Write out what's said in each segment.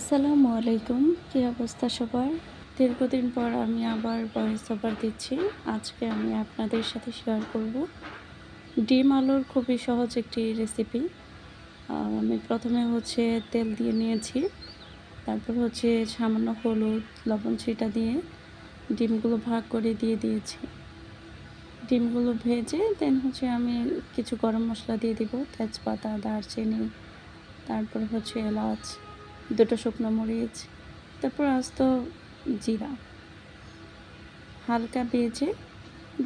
আসসালামু আলাইকুম। কী অবস্থা সবার? দীর্ঘদিন পর আমি আবার ভয়েস ওভার দিচ্ছি। আজকে আমি আপনাদের সাথে শেয়ার করব। ডিম আলুর খুবই সহজ একটি রেসিপি আমি প্রথমে হচ্ছে তেল দিয়ে নিয়েছি। তারপর হচ্ছে সামান্য হলুদ, লবণ ছিটা দিয়ে ডিমগুলো ভাগ করে দিয়ে দিয়েছি। ডিমগুলো ভেজে দেন হচ্ছে আমি কিছু গরম মশলা দিয়ে দিব। তেজপাতা, দারচিনি, তারপর হচ্ছে এলাচ। দুটো শুকনো মরিচ, তারপর আস্ত জিরা। হালকা ভেজে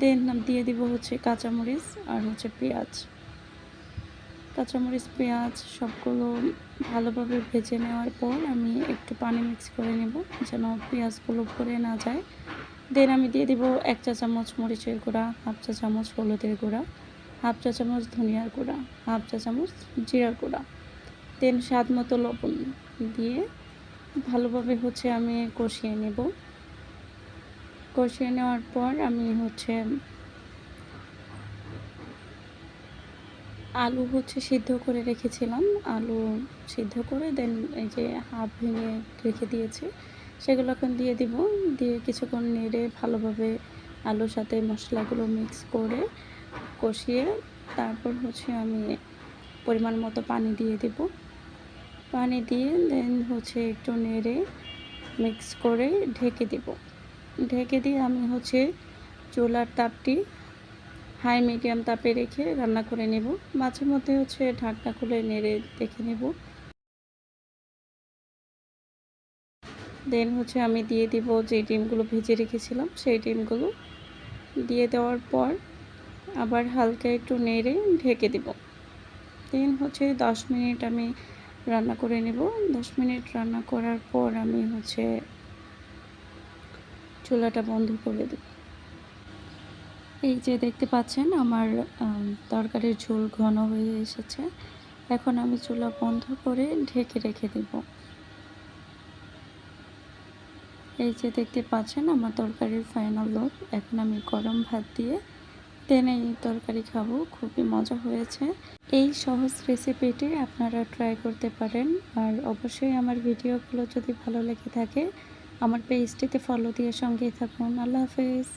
দেন, দিয়ে দিব হচ্ছে কাঁচামরিচ আর হচ্ছে পেঁয়াজ। কাঁচামরিচ, পেঁয়াজ সবগুলো ভালোভাবে ভেজে নেওয়ার পর আমি একটু পানি মিক্স করে নেব যেন পেঁয়াজগুলো ভরে না যায়। দেন আমি দিয়ে দিব এক চা চামচ মরিচের গুঁড়া, হাফ চা চামচ হলুদের গুঁড়া, হাফ চা চামচ ধনিয়ার গুঁড়া, হাফ চা চামচ জিরার গুঁড়া। দেন স্বাদ মতো লবণ দিয়ে ভালোভাবে হচ্ছে আমি কষিয়ে নেব। কষিয়ে নেওয়ার পর আমি হচ্ছে আলু হচ্ছে সিদ্ধ করে রেখেছিলাম। আলু সিদ্ধ করে দেন এই যে হাফ ভেঙে রেখে দিয়েছি, সেগুলো এখন দিয়ে দিব। দিয়ে কিছুক্ষণ নেড়ে ভালোভাবে আলুর সাথে মশলাগুলো মিক্স করে কষিয়ে তারপর হচ্ছে আমি পরিমাণ মতো পানি দিয়ে দেব। পানি দিয়ে দেন হচ্ছে একটু নেড়ে মিক্স করে ঢেকে দেব। ঢেকে দিয়ে আমি হচ্ছে চুলার তাপটি হাই মিডিয়াম তাপে রেখে রান্না করে নেব। মাঝে মধ্যে হচ্ছে ঢাকনা খুলে নেড়ে দেখে নেব। দেন হচ্ছে আমি দিয়ে দিব যে ডিমগুলো ভেজে রেখেছিলাম, সেই ডিমগুলো দিয়ে দেওয়ার পর আবার হালকা একটু নেড়ে ঢেকে দেব। দেন হচ্ছে দশ মিনিট আমি রান্না করে নেব। দশ মিনিট রান্না করার পর আমি হচ্ছে চুলাটা বন্ধ করে দেব। এই যে দেখতে পাচ্ছেন আমার তরকারির ঝোল ঘন হয়ে এসেছে। এখন আমি চুলা বন্ধ করে ঢেকে রেখে দেব। এই যে দেখতে পাচ্ছেন আমার তরকারির ফাইনাল লোক এখন আমি গরম ভাত দিয়ে দেন এই তরকারি খাব, খুবই মজা হয়েছে। এই সহজ রেসিপিটি আপনারা ট্রাই করতে পারেন। আর অবশ্যই আমার ভিডিওগুলো যদি ভালো লেগে থাকে, আমার পেজটিতে ফলো দিয়ে সঙ্গেই থাকুন। আল্লাহ হাফেজ।